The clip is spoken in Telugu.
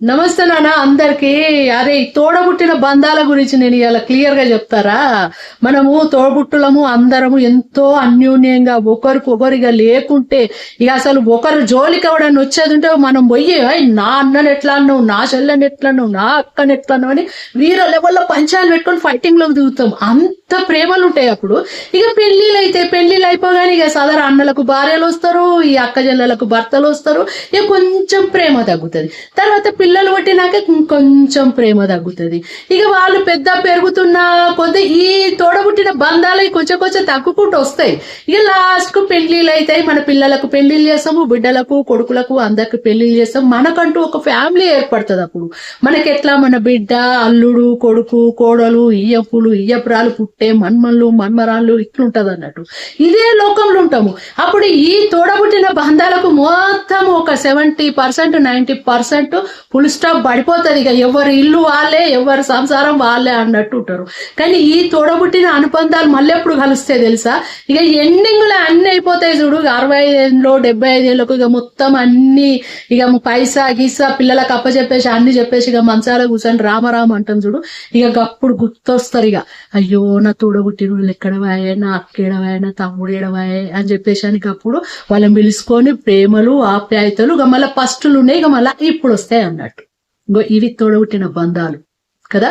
నమస్తే నాన్న అందరికి. అరే తోడబుట్టిన బంధాల గురించి నేను ఇలా క్లియర్గా చెప్తారా? మనము తోడబుట్టులము అందరము ఎంతో అన్యోన్యంగా ఒకరికొకరిగా లేకుంటే ఇక అసలు ఒకరు జోలికి ఎవడన్నా వచ్చేది ఉంటే మనం పోయి నా అన్నని ఎట్లా అన్నావు? నా చెల్లెని ఎట్లా అన్నావు? నా అక్కని ఎట్లా అన్నావు? అని వీర లెవెల్లో పంచాలు పెట్టుకొని ఫైటింగ్లో దిగుతాం. అంత ప్రేమలు ఉంటాయి అప్పుడు. ఇక పెళ్ళిళ్ళు అయితే పెళ్ళిళ్ళు అయిపోగానే ఇక సదరు అన్నలకు భార్యలు వస్తారు ఈ అక్క చెల్లెలకు భర్తలు వస్తారు. ఇక కొంచెం ప్రేమ తగ్గుతుంది. తర్వాత పిల్లలు పుట్టినాక కొంచెం ప్రేమ తగ్గుతుంది. ఇక వాళ్ళు పెద్ద పెరుగుతున్న కొద్ది ఈ తోడ పుట్టిన బంధాలు కొంచెం కొంచెం తగ్గుకుంటూ వస్తాయి. ఇక లాస్ట్కు పెళ్ళిళ్ళు అవుతాయి మన పిల్లలకు పెళ్ళిళ్ళు చేస్తాము బిడ్డలకు కొడుకులకు అందరికి పెళ్ళిళ్ళు చేస్తాం. మనకంటూ ఒక ఫ్యామిలీ ఏర్పడుతుంది అప్పుడు. మనకి ఎట్లా మన బిడ్డ అల్లుడు కొడుకు కోడలు ఇయ్యపులు ఇయ్యపురాలు పుట్టే మన్మన్లు మన్మరాళ్ళు ఇట్లుంటది అన్నట్టు. ఇదే లోకంలో ఉంటాము. అప్పుడు ఈ తోడబుట్టిన బంధాలకు మొత్తం ఒక seventy percent ninety percent full stop పడిపోతుంది. ఇక ఎవరి ఇల్లు వాళ్ళే ఎవరి సంసారం వాళ్ళే అన్నట్టు ఉంటారు. కానీ ఈ తోడబుట్టిన అనుబంధాలు మళ్ళీ ఎప్పుడు కలుస్తాయి తెలుసా? ఇక ఎండింగ్లో అన్ని అయిపోతాయి చూడు. అరవై ఐదేళ్ళు డెబ్బై ఐదేళ్ళకు ఇక మొత్తం అన్ని ఇక పైసా గీసా పిల్లలకు అప్పచెప్పేసి అన్ని చెప్పేసి ఇక మంచాల కూర్చొని రామరామ అంటాం చూడు. ఇక అప్పుడు గుర్తొస్తారు ఇక. అయ్యో నా తోడబుట్టిన వాళ్ళు ఎక్కడ వాయే నా అక్క ఎడవాయే నా తమ్ముడు ఏడవాయే అని చెప్పేసి అని అప్పుడు వాళ్ళని పిలుచుకొని ప్రేమలు ఆప్యాయతలు ఇక మళ్ళీ ఫస్టులు ఉన్నాయి. ఇక మళ్ళీ ఇప్పుడు వస్తాయి అన్నట్టు. ఇవి తోడబుట్టిన బంధాలు. కదా?